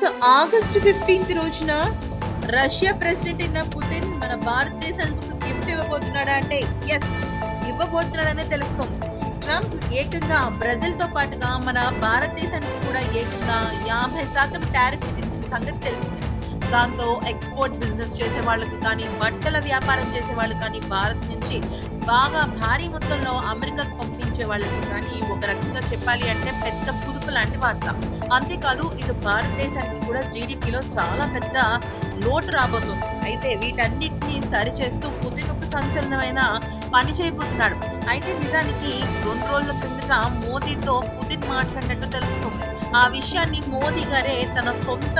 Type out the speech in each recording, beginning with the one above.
So August fifteenth రోజున Russia president అయిన Putin మన భారతదేశానికి ఒక గిఫ్ట్ ఇవ్వబోతున్నాడా అంటే ఎస్ ఇవ్వబోతున్నాడనే తెలుస్తుంది. ట్రంప్ ఏకంగా బ్రెజిల్తో పాటుగా మన భారతదేశానికి కూడా ఏకంగా యాభై శాతం టారిఫ్ విధించిన సంగతి తెలిసింది దాంతో ఎక్స్పోర్ట్ బిజినెస్ చేసే వాళ్ళకి కానీ బట్టల వ్యాపారం చేసే వాళ్ళు కానీ భారత్ నుంచి బాగా భారీ మొత్తంలో అమెరికాకు పంపించే వాళ్ళకి కానీ ఒక రకంగా చెప్పాలి అంటే పెద్ద పుదుపు లాంటి వార్త. అంతేకాదు ఇటు భారతదేశానికి కూడా జీడిపిలో చాలా పెద్ద లోటు రాబోతుంది. అయితే వీటన్నిటిని సరిచేస్తూ పుతిన్ ఒక సంచలనమైన పని చేయబోతున్నాడు. అయితే నిజానికి రెండు రోజుల కిందట మోదీతో పుతిన్ మాట్లాడినట్టు తెలుస్తుంది. ఆ విషయాన్ని మోదీ గారే తన సొంత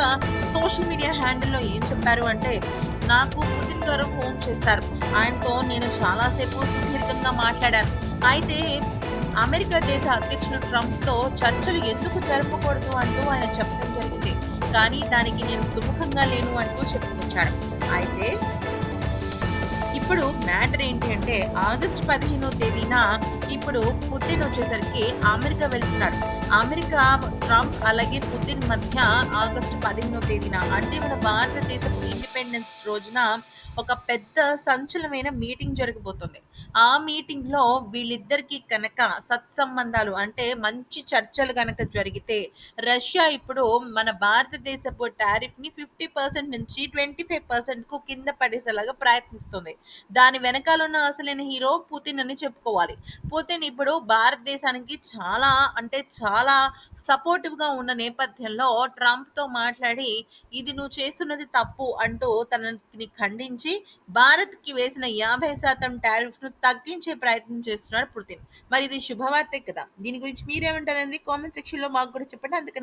సోషల్ మీడియా హ్యాండిల్లో ఏం చెప్పారు అంటే నాకు పుతిన్ గారు ఫోన్ చేశారు. ఆయనతో నేను చాలాసేపు సుదీర్ఘంగా మాట్లాడాను. అయితే అమెరికా దేశ అధ్యక్షుడు ట్రంప్తో చర్చలు ఎందుకు జరపకూడదు అంటూ ఆయన చెప్పడం జరిగింది. కానీ దానికి నేను సుముఖంగా లేను అంటూ చెప్పుకొచ్చాడు. అయితే ఇప్పుడు మ్యాటర్ ఏంటి అంటే ఆగస్ట్ పదిహేనో తేదీన ఇప్పుడు పుతిన్ వచ్చేసరికి అమెరికా వెళ్తున్నాడు. అమెరికా ట్రంప్ అలాగే పుతిన్ మధ్య ఆగస్టు పదిహేనో తేదీన అంటే మన భారతదేశపు ఇండిపెండెన్స్ రోజున ఒక పెద్ద సంచలమైన మీటింగ్ జరగబోతుంది. ఆ మీటింగ్లో వీళ్ళిద్దరికి కనుక సత్సంబంధాలు అంటే మంచి చర్చలు కనుక జరిగితే రష్యా ఇప్పుడు మన భారతదేశపు టారిఫ్ని ఫిఫ్టీ పర్సెంట్ నుంచి ట్వంటీ ఫైవ్ పర్సెంట్కు కింద పడేసేలాగా ప్రయత్నిస్తుంది. దాని వెనకాల ఉన్న అసలైన హీరో పుతిన్ అని చెప్పుకోవాలి. పుతిన్ ఇప్పుడు భారతదేశానికి చాలా అంటే చాలా సపోర్టివ్గా ఉన్న నేపథ్యంలో ట్రంప్తో మాట్లాడి ఇది నువ్వు చేస్తున్నది తప్పు అంటూ తనని ఖండించి భారత్కి వేసిన యాభై శాతం టారిఫ్ను తగ్గించే ప్రయత్నం చేస్తున్నాడు పుతిన్. మరి ఇది శుభవార్తే కదా? దీని గురించి మీరేమంటారనేది కామెంట్ సెక్షన్లో మాకు కూడా చెప్పండి. అందుకని